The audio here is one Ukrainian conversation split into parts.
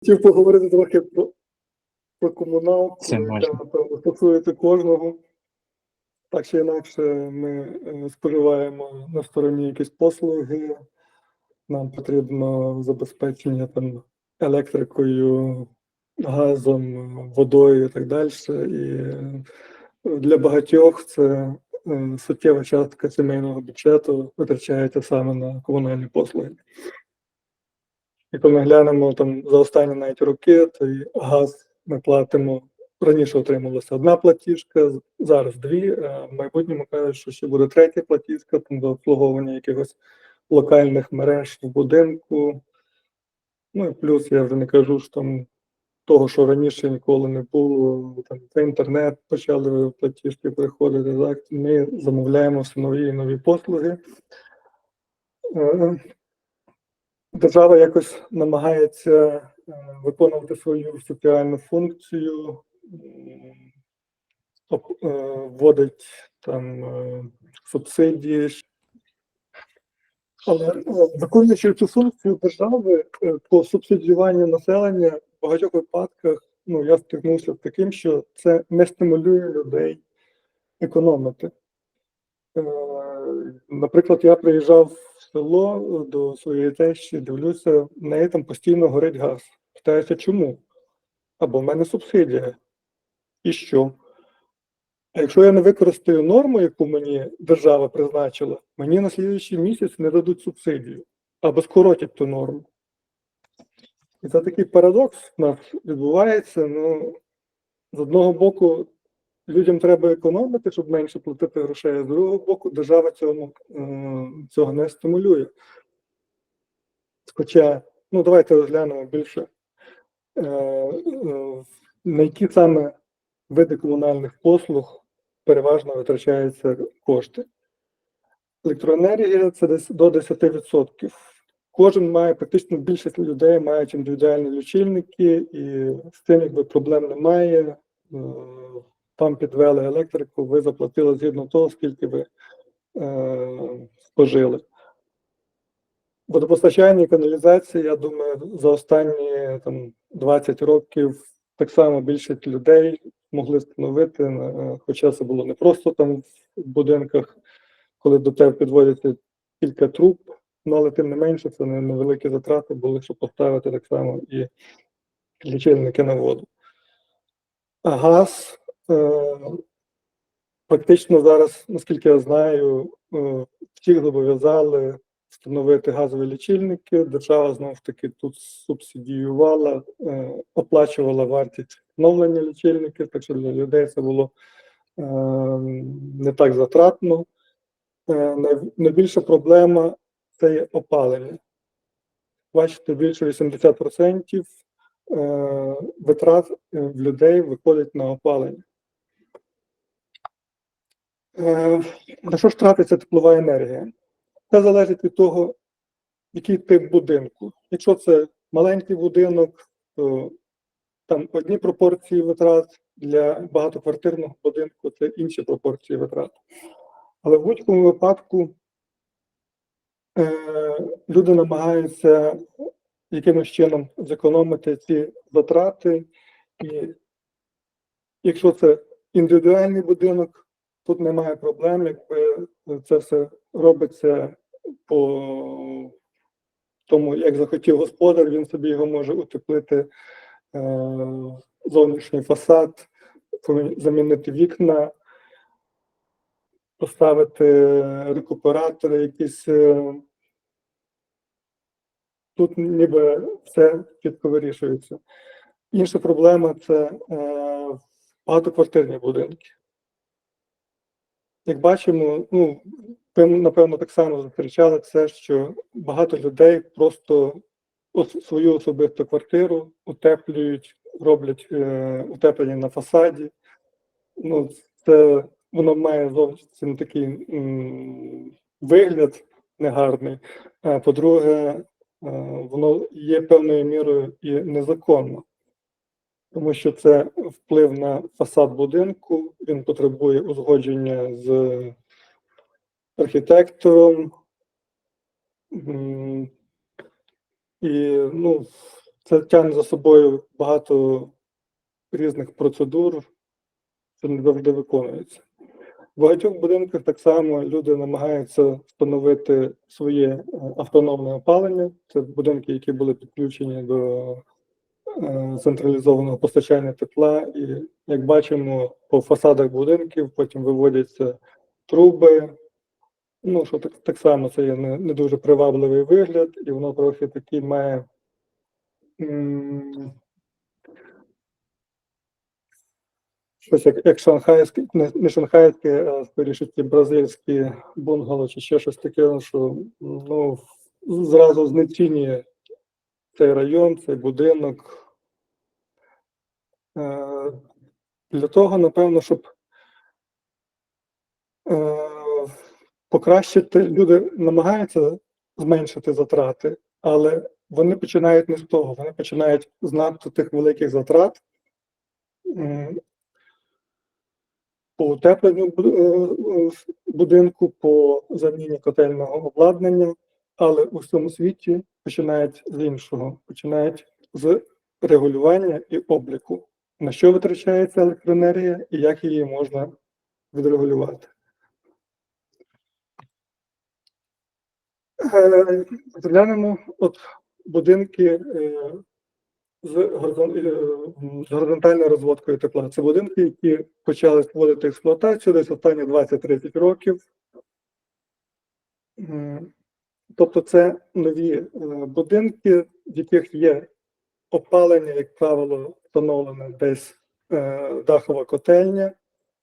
Хотів поговорити трохи про, про комуналку, Це яка, напевно, стосується кожного. Так чи інакше, ми е, споживаємо на стороні якісь послуги, нам потрібно забезпечення там, електрикою, газом, водою і так далі. І е, для багатьох це е, суттєва частка сімейного бюджету витрачається саме на комунальні послуги. Якщо ми глянемо там за останні навіть роки, то і газ ми платимо. Раніше отрималася одна платіжка, зараз дві. а В майбутньому кажуть, що ще буде третя платіжка там, до обслуговування якихось локальних мереж в будинку. Ну і плюс я вже не кажу, що там того, що раніше ніколи не було. Там це інтернет почали платіжки приходити. Так ми замовляємо все нові і нові послуги. Держава якось намагається е, виконувати свою соціальну функцію, е, вводить там е, субсидії. Але виконуючи цю функцію держави по субсидіюванню населення в багатьох випадках ну, я стикнувся таким, що це не стимулює людей економити. Наприклад, я приїжджав в село до своєї тещі, дивлюся, в неї там постійно горить газ. Питаюся, чому? Або в мене субсидія. І що? А якщо я не використаю норму, яку мені держава призначила, мені на слідуючий місяць не дадуть субсидію або скоротять ту норму. І це такий парадокс у нас відбувається. Ну, з одного боку, людям треба економити, щоб менше платити грошей, а з другого боку, держава цього, е, цього не стимулює. Хоча, ну давайте розглянемо більше, е, е, на які саме види комунальних послуг переважно витрачаються кошти. Електроенергія це десь до 10%. Кожен має, практично більшість людей мають індивідуальні лічильники, і з цим якби проблем немає. Там підвели електрику, ви заплатили згідно того, скільки ви е, спожили. Водопостачання і каналізація, я думаю, за останні там, 20 років так само більшість людей могли встановити, е, хоча це було не просто там в будинках, коли до тебе підводяться кілька труб, ну, але тим не менше це не- невеликі затрати були, щоб поставити так само і лічильники на воду. А газ фактично зараз, наскільки я знаю, е, всіх зобов'язали встановити газові лічильники. Держава знову ж таки тут субсидіювала, е, оплачувала вартість встановлення лічильників, так що для людей це було е, не так затратно. Е, Найбільша проблема це є опалення. Бачите, більше 80% е, витрат е, в людей виходить на опалення. Е, На що ж тратиться теплова енергія? Це залежить від того, який тип будинку. Якщо це маленький будинок, то там одні пропорції витрат для багатоквартирного будинку, це інші пропорції витрат. Але в будь-якому випадку е, люди намагаються якимось чином зекономити ці затрати. І якщо це індивідуальний будинок, тут немає проблем, якби це все робиться по тому, як захотів господар, він собі його може утеплити е, зовнішній фасад, замінити вікна, поставити рекуператори, якісь. е, Тут ніби все чітко вирішується. Інша проблема це е, багатоквартирні будинки. Як бачимо, ну, напевно, так само зустрічали це, що багато людей просто свою особисту квартиру утеплюють, роблять е, утеплення на фасаді. Ну, це воно має зовсім такий м, вигляд негарний. А по-друге, е, воно є певною мірою і незаконно, тому що це вплив на фасад будинку, він потребує узгодження з архітектором. І ну, Це тягне за собою багато різних процедур, що не завжди виконується. В багатьох будинках так само люди намагаються встановити своє е, автономне опалення. Це будинки, які були підключені до централізованого постачання тепла. І як бачимо, по фасадах будинків потім виводяться труби. Ну, що так, так само це є не, не дуже привабливий вигляд, і воно трохи такий має. Щось як, як шанхайське, не, не шанхайське, а скоріше ті бразильські бунгало чи ще щось таке, що ну, зразу знецінює цей район, цей будинок. Е, для того, напевно, щоб е, покращити, люди намагаються зменшити затрати, але вони починають не з того, вони починають з надто тих великих затрат. по утепленню е, будинку, по заміні котельного обладнання, але у всьому світі починають з іншого, починають з регулювання і обліку, на що витрачається електроенергія і як її можна відрегулювати. Е, Розглянемо от будинки е, е, з горизонтальною розводкою тепла. Це будинки, які почали вводити експлуатацію десь останні 20-30 років. Тобто це нові е, будинки, в яких є опалення, як правило, встановлене десь е, дахова котельня,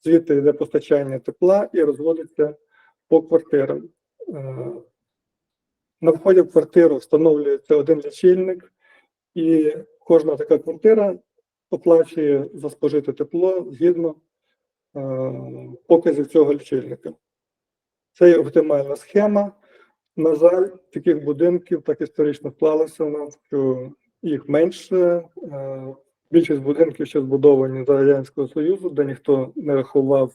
звідти йде постачання тепла і розводиться по квартирам. Е, На вході в квартиру встановлюється один лічильник, і кожна така квартира оплачує за спожите тепло згідно показів цього лічильника. Це є оптимальна схема. На жаль, таких будинків так історично склалося у нас, що їх менше. Е, Більшість будинків ще збудовані за Радянського Союзу, де ніхто не рахував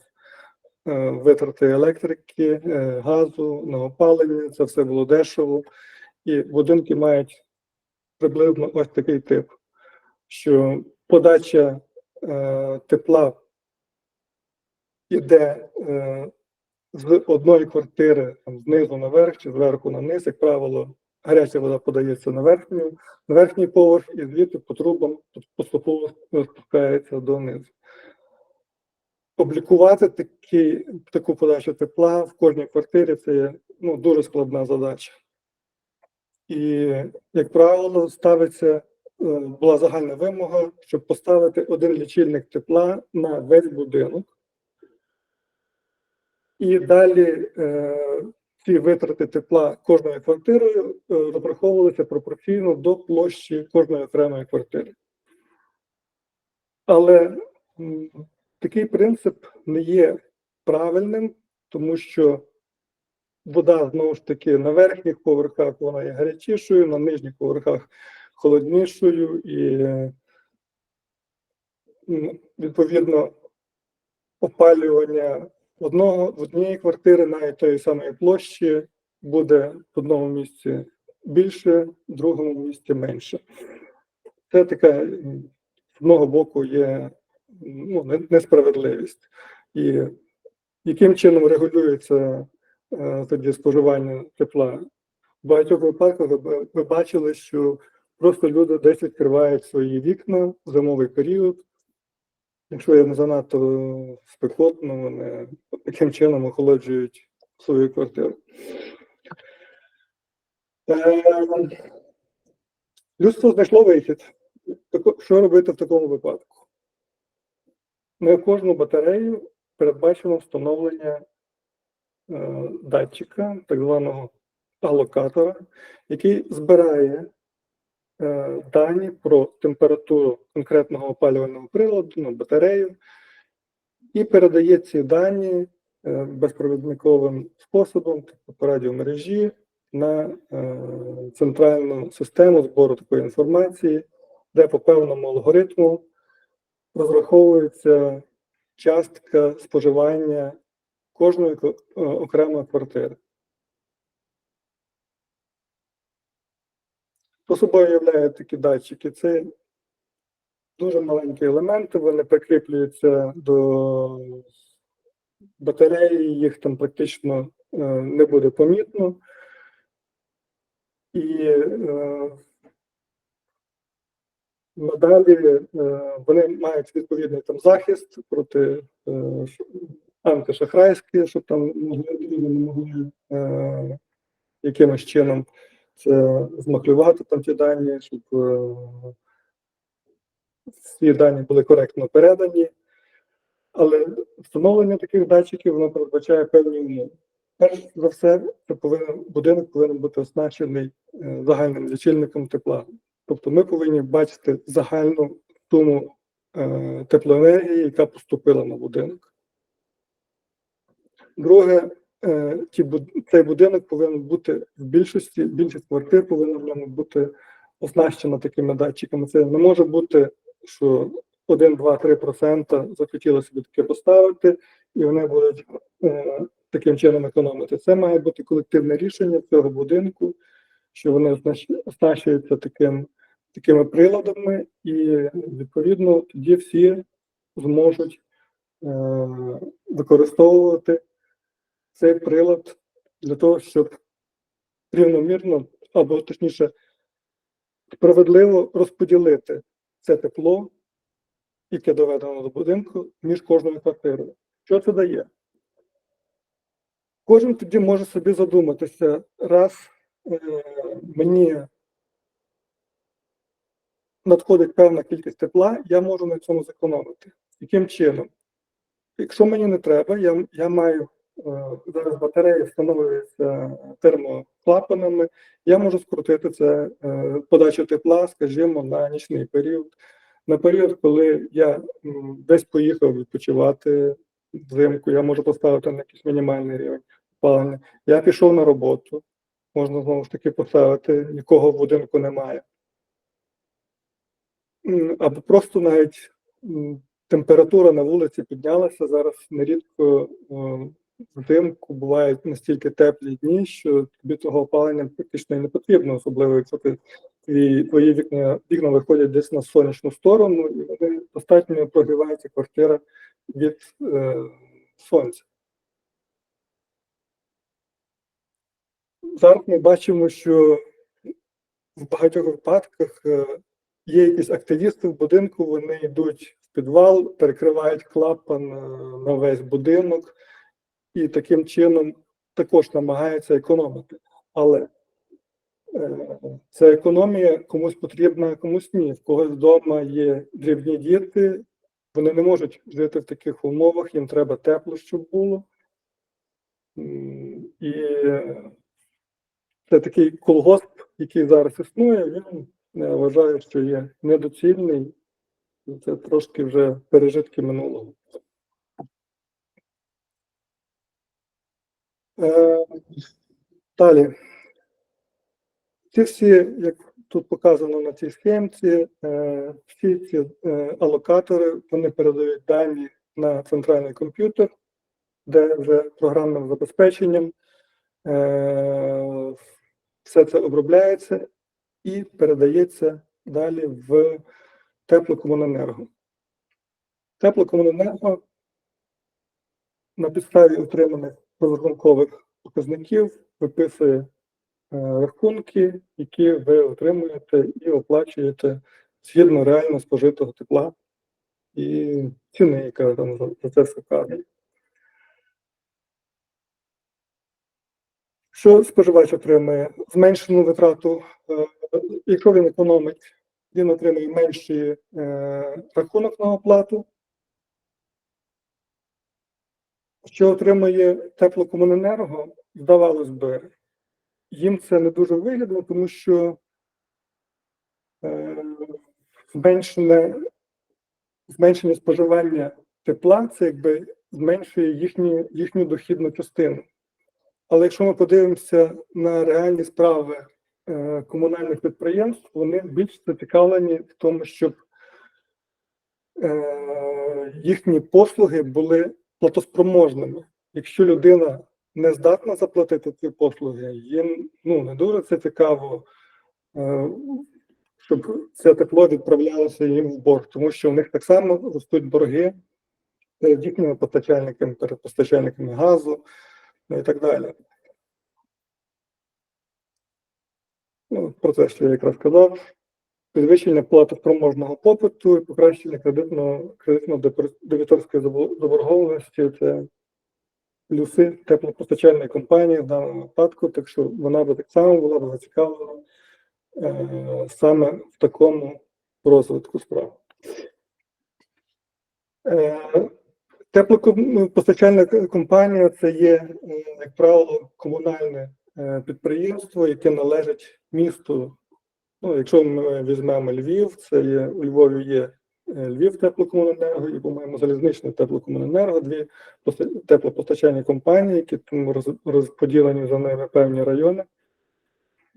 е, витрати електрики, е, газу на опалення. Це все було дешево. І будинки мають приблизно ось такий тип, що подача тепла іде з одної квартири там, знизу наверх чи зверху на низ, як правило, гаряча вода подається на верхню, на верхній поверх і звідти по трубам поступово спускається донизу. Облікувати такі, таку подачу тепла в кожній квартирі це є ну, дуже складна задача. І, як правило, ставиться е, була загальна вимога, щоб поставити один лічильник тепла на весь будинок. І далі е, ці витрати тепла кожною квартирою е, розраховувалися пропорційно до площі кожної окремої квартири. Але такий принцип не є правильним, тому що вода знову ж таки на верхніх поверхах вона є гарячішою, на нижніх поверхах холоднішою, і відповідно опалювання одного в однієї квартири навіть тої самої площі буде в одному місці більше, в другому місці менше. Це така з одного боку є ну, несправедливість. І яким чином регулюється е, тоді споживання тепла? В багатьох випадках ви бачили, що просто люди десь відкривають свої вікна в зимовий період. Якщо є не занадто спекотно, вони таким чином охолоджують свою квартиру. Е, Людство знайшло вихід. Що робити в такому випадку? На кожну батарею передбачено встановлення е, датчика, так званого алокатора, який збирає е, дані про температуру конкретного опалювального приладу, ну, батарею, і передає ці дані е, безпровідниковим способом, тобто по радіомережі, на е, центральну систему збору такої інформації, де по певному алгоритму розраховується частка споживання кожної е, окремої квартири. По собою являють такі датчики. Це дуже маленькі елементи, вони прикріплюються до батареї, їх там практично е, не буде помітно. І е, надалі е, вони мають відповідний там захист проти е, антишахрайський, щоб там не могли е, якимось чином це змаклювати там ті дані, щоб е, всі дані були коректно передані. Але встановлення таких датчиків воно передбачає певні умови. Перш за все, це повинен будинок повинен бути оснащений е, загальним лічильником тепла. Тобто ми повинні бачити загальну суму е, теплоенергії, яка поступила на будинок. Друге, е, ті, буд- цей будинок повинен бути в більшості, більшість квартир повинна в ньому бути оснащена такими датчиками. Це не може бути, що 1, 2, 3 процента захотіли собі таке поставити, і вони будуть е, таким чином економити. Це має бути колективне рішення цього будинку, що вони оснащ- оснащуються таким, такими приладами, і відповідно тоді всі зможуть е, використовувати цей прилад для того, щоб рівномірно, або точніше, справедливо розподілити це тепло, яке доведено до будинку, між кожною квартирою. Що це дає? Кожен тоді може собі задуматися, раз е, мені надходить певна кількість тепла, я можу на цьому зекономити. Яким чином? Якщо мені не треба, я, я маю зараз батареї встановлюються термоклапанами, я можу скрутити це е, подачу тепла, скажімо, на нічний період. На період, коли я десь поїхав відпочивати взимку, я можу поставити на якийсь мінімальний рівень опалення. Я пішов на роботу, можна знову ж таки поставити, нікого в будинку немає. Або просто навіть температура на вулиці піднялася. Зараз нерідко е, взимку бувають настільки теплі дні, що тобі того опалення практично і не потрібно, особливо якщо ти твої, твої вікна, вікна виходять десь на сонячну сторону, і вони достатньо прогрівається квартира від е, сонця. Зараз ми бачимо, що в багатьох випадках е, є якісь активісти в будинку, вони йдуть в підвал, перекривають клапан е, на весь будинок і таким чином також намагаються економити. Але е, ця економія комусь потрібна, комусь ні. В когось вдома є дрібні діти, вони не можуть жити в таких умовах, їм треба тепло, щоб було. І е, це такий колгосп, який зараз існує, він я вважаю, що є недоцільний. Це трошки вже пережитки минулого. Е, Далі. Ці всі, як тут показано на цій схемці, е, всі ці е, алокатори вони передають дані на центральний комп'ютер, де вже програмним забезпеченням все це обробляється і передається далі в теплокомуненерго. Теплокомуненерго на підставі отриманих розрахункових показників виписує е, рахунки, які ви отримуєте і оплачуєте згідно реально спожитого тепла і ціни, яка там за, це все вказана. Що споживач отримує? Зменшену витрату, е, якщо він економить, він отримує менший е, рахунок на оплату. Що отримує теплокомуненерго, здавалось би, їм це не дуже вигідно, тому що е, зменшене, зменшення споживання тепла це якби зменшує їхню, їхню дохідну частину. Але якщо ми подивимося на реальні справи е, комунальних підприємств, вони більш зацікавлені в тому, щоб е, їхні послуги були платоспроможними. Якщо людина не здатна заплатити ці послуги, їм ну, не дуже це цікаво е, щоб це тепло відправлялося їм в борг, тому що у них так само ростуть борги перед їхніми постачальниками, перед постачальниками газу ну, і так далі. Ну, про це, що я якраз казав. Підвищення платоспроможного попиту і покращення кредитно-дебіторської забо- заборгованості це плюси теплопостачальної компанії в даному випадку, так що вона би так само була б зацікавлена е, саме в такому розвитку справ. Е, Теплопостачальна компанія це є, як правило, комунальне е, підприємство, яке належить місту. Ну, якщо ми візьмемо Львів, це є у Львові є е, Львів теплокомуненерго і, по-моєму, залізничне теплокомуненерго, дві поста- теплопостачальні компанії, які там розподілені за ними певні райони,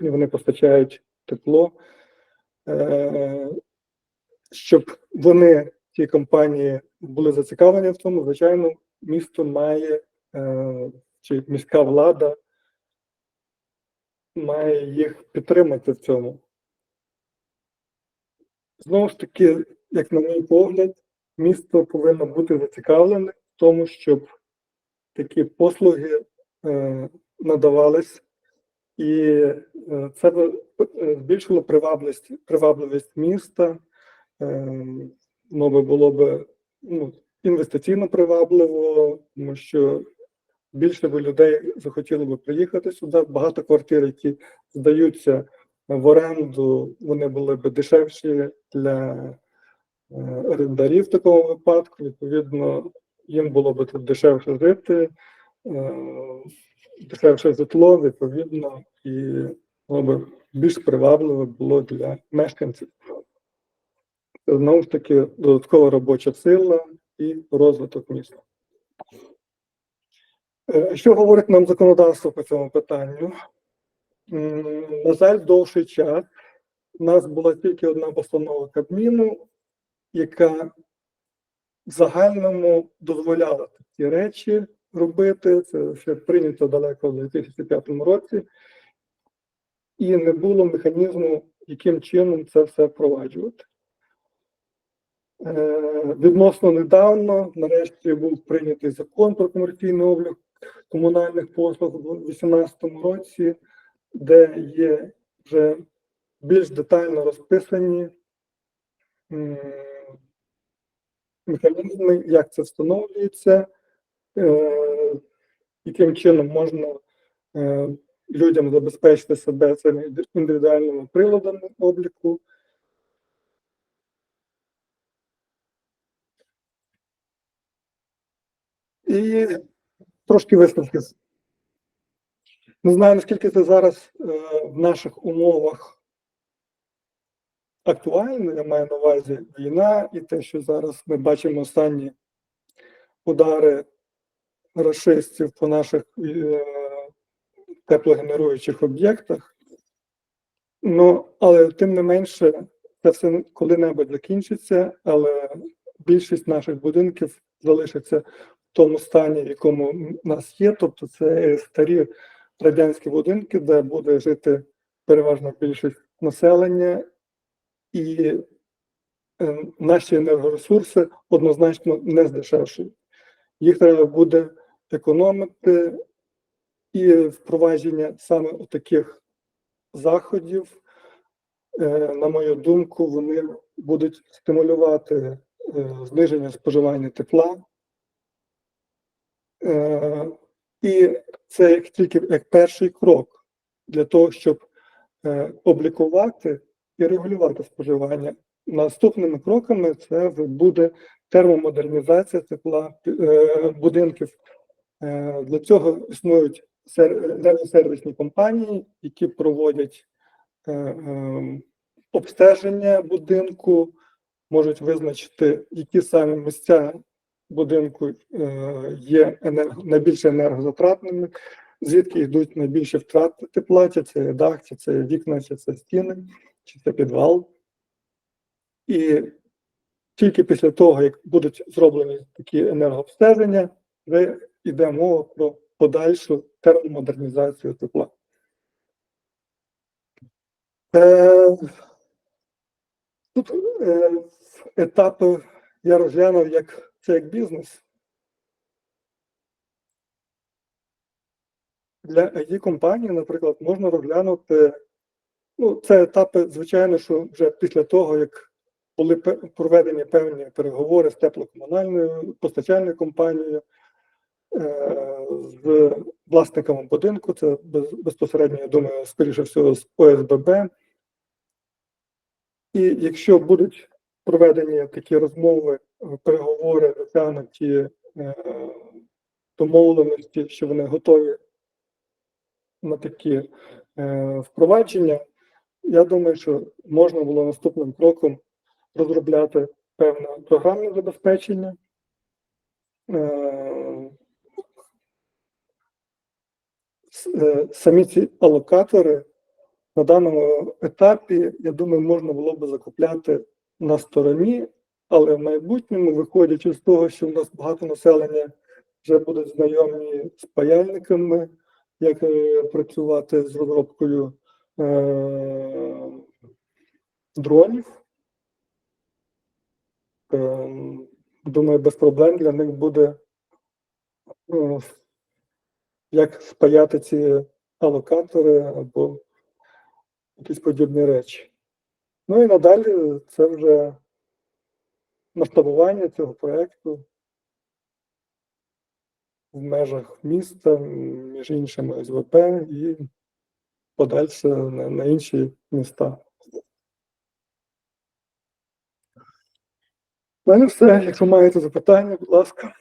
і вони постачають тепло. Е, Щоб вони, ті компанії, були зацікавлені в тому, звичайно, місто має е, чи міська влада має їх підтримати в цьому. Знову ж таки, як на мій погляд, місто повинно бути зацікавлене в тому, щоб такі послуги е, надавались, і е, це е, збільшило привабливість, привабливість міста. Е, воно би було б ну, інвестиційно привабливо, тому що більше би людей захотіло би приїхати сюди. Багато квартир, які здаються в оренду, вони були б дешевші для е, орендарів в такому випадку. Відповідно, їм було б тут дешевше жити, е, дешевше житло, відповідно, і воно б більш привабливе було для мешканців. Знову ж таки додаткова робоча сила і розвиток міста. Е, Що говорить нам законодавство по цьому питанню? На жаль, довший час у нас була тільки одна постанова Кабміну, яка в загальному дозволяла такі речі робити. Це ще прийнято далеко в 2005 році, і не було механізму, яким чином це все впроваджувати. Е, Відносно недавно, нарешті, був прийнятий закон про комерційний облік комунальних послуг у 2018 році, де є вже більш детально розписані механізми, як це встановлюється, е, яким чином можна е, людям забезпечити себе цими індивідуальними приладами обліку. І трошки висновки. Не знаю, наскільки це зараз е, в наших умовах актуально. Я маю на увазі війна і те, що зараз ми бачимо останні удари рашистів по наших е, теплогенеруючих об'єктах. Ну, але тим не менше, це все коли-небудь закінчиться, але більшість наших будинків залишиться в тому стані, в якому нас є. Тобто це старі радянські будинки, де буде жити переважна більшість населення, і е, наші енергоресурси однозначно не здешевшують. Їх треба буде економити і впровадження саме таких заходів, е, на мою думку, вони будуть стимулювати е, зниження споживання тепла. Е, І це як тільки як перший крок для того, щоб е, облікувати і регулювати споживання. Наступними кроками це буде термомодернізація тепла е, будинків. Е, Для цього існують сер- енергосервісні компанії, які проводять е, е, обстеження будинку, можуть визначити, які саме місця будинку е, є енерго, найбільш енергозатратними, звідки йдуть найбільші втрати тепла, чи це дах, чи це вікна, чи це стіни, чи це підвал. І тільки після того, як будуть зроблені такі енергообстеження, вже йде мова про подальшу термомодернізацію тепла. Е, Тут е, етапи я розглянув як це як бізнес. Для it компанії, наприклад, можна розглянути. Ну, це етапи, звичайно, що вже після того, як були проведені певні переговори з теплокомунальною постачальною компанією, е, з власниками будинку, це без- безпосередньо, я думаю, скоріше всього, з ОСББ. І якщо будуть проведені такі розмови, переговори, досягнуті е, домовленості, що вони готові на такі е, впровадження, я думаю, що можна було наступним кроком розробляти певне програмне забезпечення. Е, Самі ці алокатори на даному етапі, я думаю, можна було би закупляти на стороні, але в майбутньому, виходячи з того, що в нас багато населення вже будуть знайомі з паяльниками, як е, працювати з розробкою е, дронів. Е, думаю, без проблем для них буде е, як спаяти ці алокатори або якісь подібні речі. Ну і надалі це вже масштабування цього проєкту в межах міста, між іншими СВП і подальше на, на інші міста. У мене все. Якщо маєте запитання, будь ласка.